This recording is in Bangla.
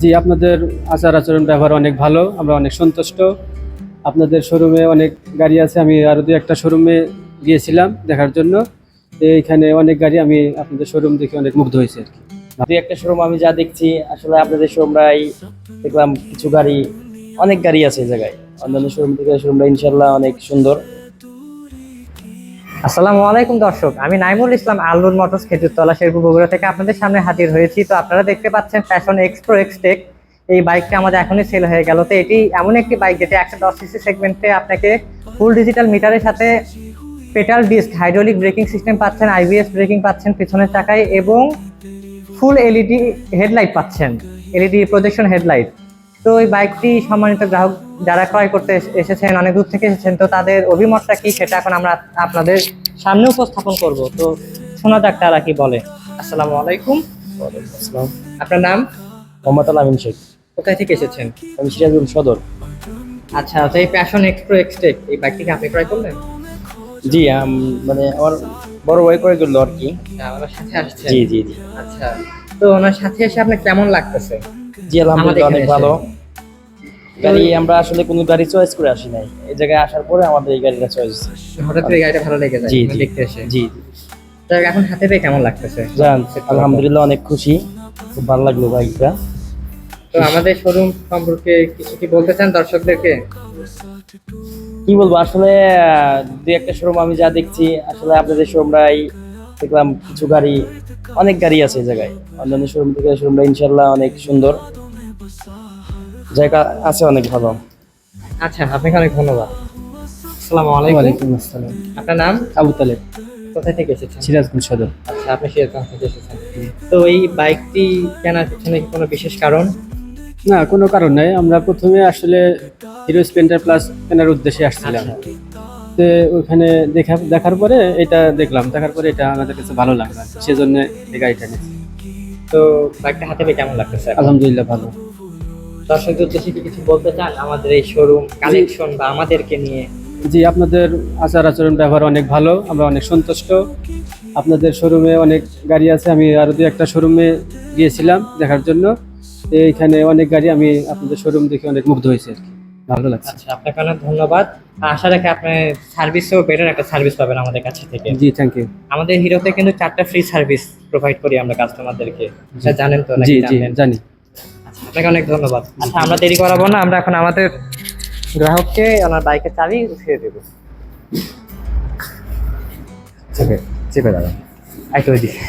জি, আপনাদের আচার আচরণ, ব্যবহার অনেক ভালো, আমরা অনেক সন্তুষ্ট। আপনাদের শোরুমে অনেক গাড়ি আছে, আমি আরও দু একটা শোরুমে গিয়েছিলাম দেখার জন্য। এইখানে অনেক গাড়ি আমি আপনাদের শোরুম দেখে অনেক মুগ্ধ হয়েছি আর কি। দুই একটা শোরুম আমি যা দেখছি, আসলে আপনাদের শোরুমরাই দেখলাম কিছু গাড়ি, অনেক গাড়ি আছে এই জায়গায়। অন্যান্য শোরুম থেকে শোরুমরা ইনশাল্লাহ অনেক সুন্দর। আসসালামু আলাইকুম দর্শক, আমি নাইমুল ইসলাম আলুর মোটরস খেজুরতলা শেরপুর বগুড়া থেকে আপনাদের সামনে হাজির হয়েছি। তো আপনারা দেখতে পাচ্ছেন ফ্যাশন এক্সপ্রো এক্সটেক এই বাইকটা আমাদের এখনই সেল হয়ে গেল। তো এটি এমন একটি বাইক যেটা একশো দশ সিসি সেগমেন্টে আপনাকে ফুল ডিজিটাল মিটারের সাথে petal disc hydraulic braking system পাচ্ছেন আইবিএস ব্রেকিং পাচ্ছেন পিছনের চাকায় এবং ফুল এলইডি হেডলাইট পাচ্ছেন। এলইডি প্রজেকশন হেডলাইট তো এই বাইকটি সম্মানিত গ্রাহক যারা ক্রয় করতে এসেছেন অনেক দূর থেকে এসেছেন তো তাদের অভিমতটা কি? সেটা এখন আমরা আপনাদের সামনে উপস্থাপন করব। তো শোনা যাক তারা কি বলে। আসসালামু আলাইকুম। আসসালাম। আপনার নাম? মোহাম্মদ আল আমিন শেখ। কোথায় থেকে এসেছেন? আমি সিরাজগঞ্জ সদর। আচ্ছা তো এই প্যাশন এক্সপ্রো এক্সটেক এই বাইকটিকে আপনি ক্রয় করলেন? জি মানে আমার বড় ভাই করে করল আর কি। আমার সাথে আসছে জি জি জি। আচ্ছা তো ওনার সাথে এসে আপনার কেমন লাগতেছে? জি আলহামদুলিল্লাহ অনেক ভালো। গাড়ি আমরা আসলে কোনো গাড়ি চয়েস করে আসি নাই। এই জায়গায় আসার পরে আমাদের এই গাড়িটা চয়েস হঠাৎ করে গাড়িটা ভালো লেগে যায় দেখতে এসে। জি। তো এখন হাতে পেয়ে কেমন লাগতেছে? জান আলহামদুলিল্লাহ অনেক খুশি। খুব ভালো লাগল বাইকটা। তো আমাদের শোরুম সম্পর্কে কিছু কি বলতে চান দর্শকদেরকে? কি বলব আসলে দুই একটা শোরুম আমি যা দেখছি আসলে আপনাদের শোরুমরাই দেখলাম কিছু গাড়ি অনেক গাড়ি আছে এই জায়গায়। অন্যান্য শোরুম থেকে শোরুমটা ইনশাল্লাহ অনেক সুন্দর। জায়গা আছে অনেক ভালো। আচ্ছা আপনাকে অনেক ধন্যবাদ। আসসালামু আলাইকুম। আসসালাম। আপনার নাম? আবু তালেব। কোথায় থেকে এসেছেন? সিরাজগঞ্জ সদর। আচ্ছা আপনি সিরাজগঞ্জ থেকে এসেছেন। তো এই বাইকটি কেনার পিছনে কোনো বিশেষ কারণ? না কোনো কারণ নাই। আমরা প্রথমে আসলে হিরো স্প্লেন্ডার প্লাস কেনার উদ্দেশ্যে আসছিলাম। তো ওখানে দেখা দেখার পরে এটা দেখলাম। দেখার পরে এটা আমাদের কাছে ভালো লাগল। সেজন্য এই গাড়িটা নিয়েছি। তো বাইকটা হাতে পেয়ে কেমন লাগতেছে? আলহামদুলিল্লাহ ভালো। দর্শকদের উদ্দেশ্যে কি কিছু বলতে চান? আমাদের এই শোরুম কালেকশন বা আমাদেরকে নিয়ে? জি আপনাদের আচার আচরণ ব্যবহার অনেক ভালো আমরা অনেক সন্তুষ্ট। আপনাদের শোরুমে অনেক গাড়ি আছে আমি আরও দু একটা শোরুমে গিয়েছিলাম দেখার জন্য। এইখানে অনেক গাড়ি আমি আপনাদের শোরুম দেখে অনেক মুগ্ধ হয়েছি আর কি। ভালো লাগছে। আচ্ছা আপনাকে অনেক ধন্যবাদ। আশা রাখি আপনি সার্ভিসও বেটার একটা সার্ভিস পাবেন আমাদের কাছে থেকে। জি থ্যাংক ইউ আমাদের হিরোতে কিন্তু চারটা ফ্রি সার্ভিস প্রোভাইড করি আমরা কাস্টমারদেরকে সেটা জানেন তো নাকি জি জি জানেন? জানি। আচ্ছা, আপনাকে অনেক ধন্যবাদ। আচ্ছা আমরা দেরি করাবো না আমরা এখন আমাদের গ্রাহককে ওনার বাইকের চাবি উঠিয়ে দেবো। চেপে চেপে দাঁড়ান একটু ওই দিকে